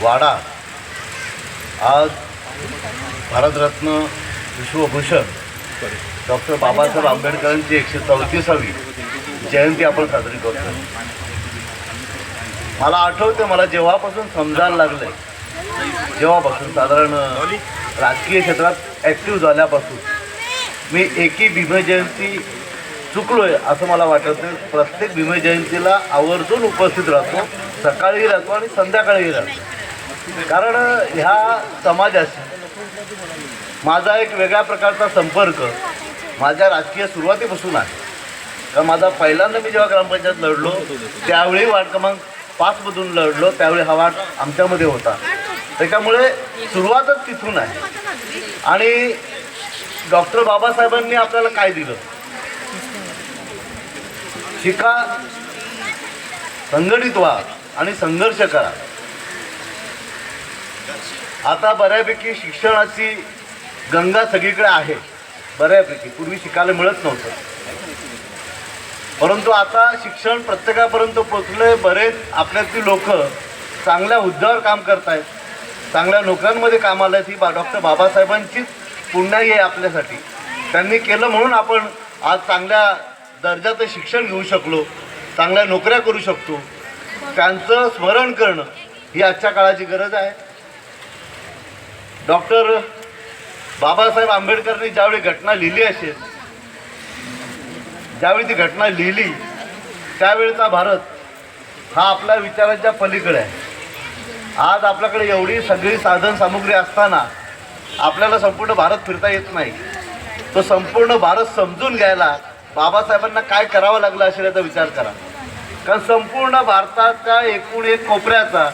वाडा. आज भारतरत्न विश्वभूषण डॉक्टर बाबासाहेब आंबेडकरांची एकशे चौतीसावी जयंती आपण साजरी करतो मला आठवते मला जेव्हापासून समजायला लागले जेव्हापासून साधारण राजकीय क्षेत्रात ॲक्टिव्ह झाल्यापासून मी एकी भीमजयंती चुकलोय असं मला वाटत नाही. प्रत्येक भीमजयंतीला आवर्जून उपस्थित राहतो सकाळीही राहतो आणि संध्याकाळीही राहतो. कारण ह्या समाजाशी माझा एक वेगळ्या प्रकारचा संपर्क माझ्या राजकीय सुरुवातीपासून आहे. कारण माझा पहिल्यांदा मी जेव्हा ग्रामपंचायत लढलो त्यावेळी वार्ड क्रमांक पाचमधून लढलो त्यावेळी हा वार्ड आमच्यामध्ये होता. त्याच्यामुळे सुरुवातच तिथून आहे. आणि डॉक्टर बाबासाहेबांनी आपल्याला काय दिलं? शिका संघटित व्हा आणि संघर्ष करा. आता बऱ्यापैकी शिक्षणाची गंगा सगळीकडे आहे. बऱ्यापैकी. पूर्वी शिकायला मिळत नव्हतं. परंतु आता शिक्षण प्रत्येकापर्यंत पोचले बरेच आपल्यातली लोक चांगल्या हुद्द्यावर काम करतायत. चांगल्या नोकऱ्यांमध्ये कामाला आहेत. ही बा डॉक्टर बाबासाहेबांचीच पुण्याई आहे आपल्यासाठी. त्यांनी केलं म्हणून आपण आज चांगल्या दर्जाचं शिक्षण घेऊ शकलो. चांगल्या नोकऱ्या करू शकतो. त्यांचं स्मरण करणं ही आजच्या काळाची गरज आहे. डॉक्टर बाबासाहेब आंबेडकरांनी ज्यावेळी घटना लिहिली असेल ज्यावेळी ती घटना लिहिली त्यावेळेचा भारत हा आपल्या विचारांच्या पलीकडे आहे. आज आपल्याकडे एवढी सगळी साधन सामुग्री असताना आपल्याला संपूर्ण भारत फिरता येत नाही. तो संपूर्ण भारत समजून घ्यायला बाबासाहेबांना काय करावं लागलं असेल याचा विचार करा. कारण संपूर्ण भारताच्या एकूण एक कोपऱ्याचा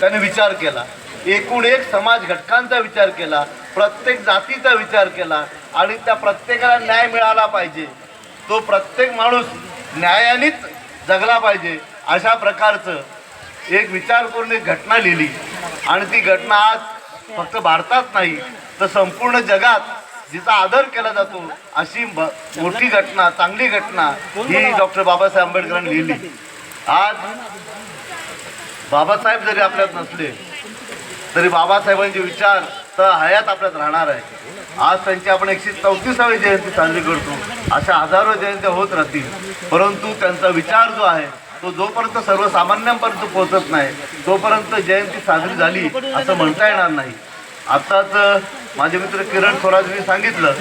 त्याने विचार केला. एकूण एक समाज घटकांचा विचार केला प्रत्येक जातीचा विचार केला आणि त्या प्रत्येकाला न्याय मिळाला पाहिजे. तो प्रत्येक माणूस न्यायानेच जगला पाहिजे अशा प्रकारचं एक विचार करून एक घटना लिहिली. आणि ती घटना आज फक्त भारतात नाही तर संपूर्ण जगात जिचा आदर केला जातो अशी ब- मोठी घटना चांगली घटना ही डॉक्टर बाबासाहेब आंबेडकरांनी लिहिली. आज बाबासाहेब जरी आपल्यात नसले तरी बाबासाहेबांचे विचार तर हयात आपल्यात राहणार आहे आज त्यांची आपण एकशे चौतीसावी जयंती साजरी करतो. अशा हजारो जयंत्या होत राहतील. परंतु त्यांचा विचार जो आहे तो जोपर्यंत सर्वसामान्यांपर्यंत पोहोचत नाही तोपर्यंत जयंती साजरी झाली असं म्हणता येणार नाही. आत्ताच माझे मित्र किरण थोरातनी सांगितलं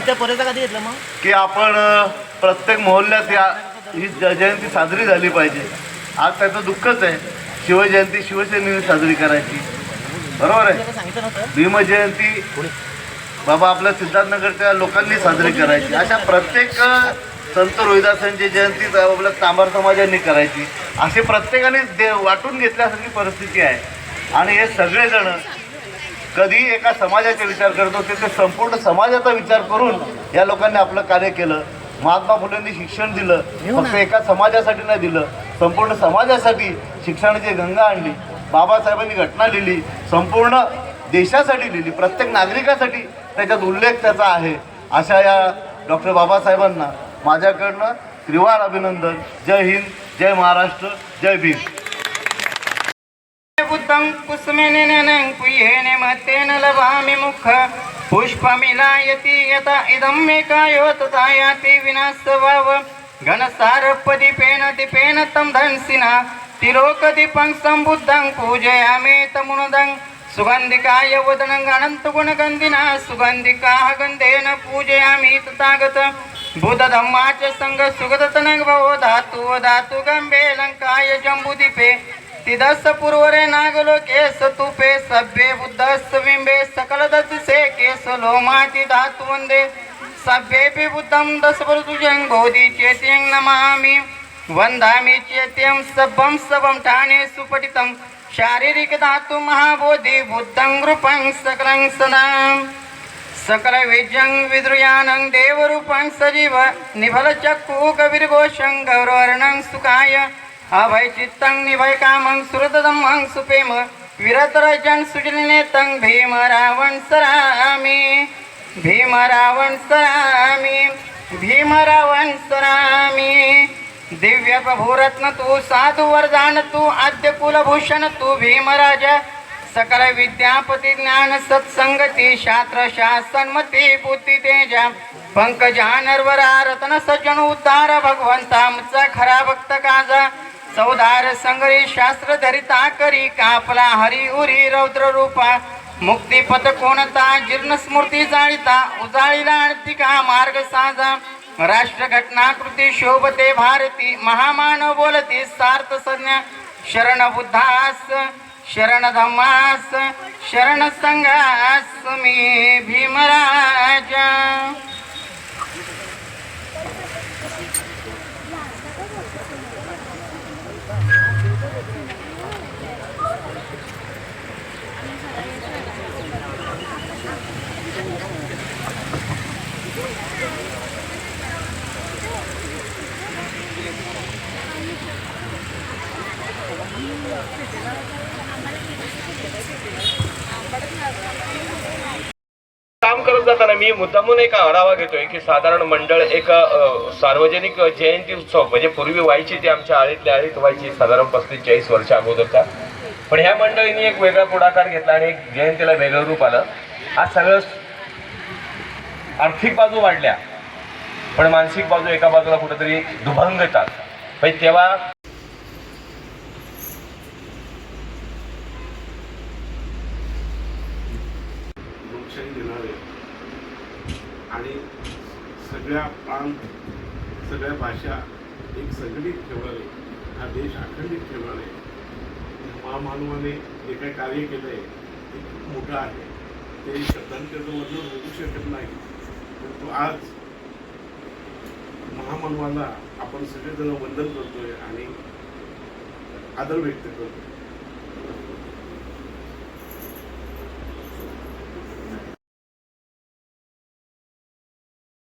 की आपण प्रत्येक मोहल्ल्यात या ही जयंती साजरी झाली पाहिजे. आज त्याचं दुःखच आहे. शिवजयंती शिवसेनेने साजरी करायची. बरोबर आहे? भीमजयंती बाबा आपल्या सिद्धार्थनगरच्या लोकांनी साजरी करायची. अशा प्रत्येक संत रोहिदासांची जयंती आपल्या तांबार समाजांनी करायची. असे प्रत्येकाने दे वाटून घेतल्यासारखी परिस्थिती आहे. आणि हे सगळेजण कधी एका समाजाचा विचार करत होते ते संपूर्ण समाजाचा विचार करून या लोकांनी आपलं कार्य केलं. महात्मा फुलेंनी शिक्षण दिलं. फक्त एका समाजासाठी नाही दिलं. संपूर्ण समाजासाठी शिक्षणाची गंगा आणली बाबासाहेबांनी घटना लिहिली संपूर्ण देशासाठी लिहिली प्रत्येक नागरिकासाठी त्याच्यात उल्लेख त्याचा आहे. अशा या डॉक्टर बाबासाहेबांना माझ्याकडनं त्रिवार अभिनंदन. जय हिंद जय महाराष्ट्र जय भीम. बुद्धं कुसुमेन पुयेन मतेन लभामि मुख। पुष्पमिलायति यथा इदं मे कायो तथा याति विनाशभाव घनसारपदीपेन दीपेन तं धंसिना तिलोकदीपं सम्बुद्धं पूजयामि तमुनदं सुगन्धिकाय वदनं अनन्तगुणगन्धिना सुगन्धिकाः गन्धेन पूजयामि तथागत बुधधम्मा च सङ्ग सुगततनग भवो धातु धातु गम्भे लङ्काय जम्बुदीपे तिदस पूर्वरे नागलोके सतुपे सभ्ये बुद्धस्स बिंबे सकल दसे केस लोमाति धातु वंदे सभ्येपि बुद्धं दशवृतुजं बोधि चेत्यं नमामि। वन्दामि चेत्यं सभं सबं ठाणे सुपठितं। शारीरिकधातु महाबोधि बुद्धं रूपं सकलं सदाम्। सकलविजं विद्रुयानं देवरूपं सजीव निभल गौरवर्णं सुखाय। अभयचित्तं निभयकामं निभय कामं सुरतदमं सुपेम विरतरजं सुजलनेतं भीम रावण सरामि। भीमरावण रावण भीमरावण भीम दिव्य प्रभुरत्न तू साधू वरदान तू आद्य कुलभूषण तू भीमराज सकल विद्यापती ज्ञान सत्संगती शास्त्र शासनमती बुद्धी तेजा पंकजानर्वरा रत्न सज्जन उद्धार भगवंतामचा खरा भक्त काजा सौदार संगरी शास्त्र धरिता करी कापला हरी उरी रौद्र रूपा मुक्तिपथ कोणता? जीर्ण स्मृती जाळीता उजाळीला आणतिका मार्ग साजा? राष्ट्र घटना कृती शोभते भारती महामानव बोलती सार्थ संज्ञा. शरण बुद्धास शरण धम्मास शरण संघास मी भीमराजा. काम मी मुद्दामून एक आढावा घेतोय की साधारण मंडळ एक सार्वजनिक जयंती उत्सव म्हणजे पूर्वी व्हायची ती आमच्या आळीतल्या आळीत व्हायची साधारण पस्तीस चाळीस वर्ष अगोदरचा पण ह्या मंडळींनी एक वेगळा पुढाकार घेतला आणि एक जयंतीला वेगळं रूप आलं. आज सगळं आर्थिक बाजू वाढल्या पण मानसिक बाजू एका बाजूला कुठेतरी दुभंगतात म्हणजे तेव्हा आणि सगळ्या प्रांत सगळ्या भाषा एक संघटित ठेवणारे हा देश अखंडित ठेवणारे महामानवाने जे काही कार्य केलं आहे ते खूप मोठं आहे. ते शब्दांकडनं होऊ शकत नाही. परंतु आज महामानवाला आपण सगळेजण वंदन करतोय आणि आदर व्यक्त करतोय.